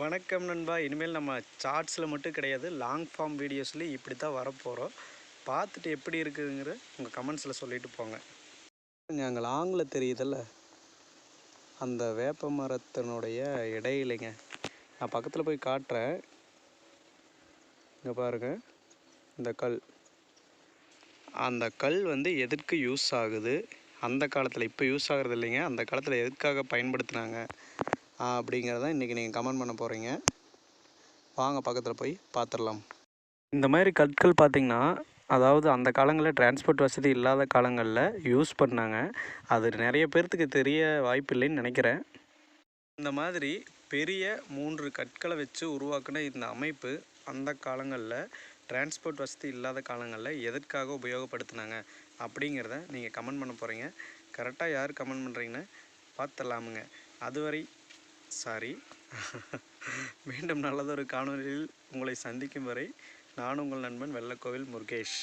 வணக்கம் நண்பா. இனிமேல் நம்ம சார்ட்ஸில் மட்டும் கிடையாது லாங் ஃபார்ம் வீடியோஸ்லேயும் இப்படி தான் வரப்போகிறோம் பார்த்துட்டு எப்படி இருக்குதுங்கிற உங்கள் கமெண்ட்ஸில் சொல்லிட்டு போங்க. அங்கே லாங்கில் தெரியுதில்ல? அந்த வேப்ப மரத்தினுடைய இடையிலைங்க. நான் பக்கத்தில் போய் காட்டுறேன். இங்கே பாருங்க. இந்த கல். அந்த கல் வந்து எதற்கு யூஸ் ஆகுது? அந்த காலத்தில் இப்போ யூஸ் ஆகிறது இல்லைங்க. அந்த காலத்தில் எதுக்காக பயன்படுத்தினாங்க? அப்படிங்கிறத இன்றைக்கி நீங்கள் கமெண்ட் பண்ண போகிறீங்க வாங்க பக்கத்தில் போய் பார்த்துடலாம் இந்த மாதிரி கற்கள் பார்த்திங்கன்னா அதாவது அந்த காலங்களில் டிரான்ஸ்போர்ட் வசதி இல்லாத காலங்களில் யூஸ் பண்ணாங்க. அது நிறைய பேர்த்துக்கு தெரிய வாய்ப்பில்லைன்னு நினைக்கிறேன். இந்த மாதிரி பெரிய மூன்று கற்களை வச்சு உருவாக்கின இந்த அமைப்பு அந்த காலங்களில் டிரான்ஸ்போர்ட் வசதி இல்லாத காலங்களில் எதற்காக உபயோகப்படுத்தினாங்க அப்படிங்கிறத நீங்கள் கமெண்ட் பண்ண போகிறீங்க கரெக்டாக யார் கமெண்ட் பண்ணுறீங்கன்னு பார்த்துடலாமுங்க அதுவரை சாரி மீண்டும் நல்லதொரு காணொலியில் உங்களை சந்திக்கும் வரை நான் உங்கள் நண்பன் வெள்ளக்கோவில் முருகேஷ்.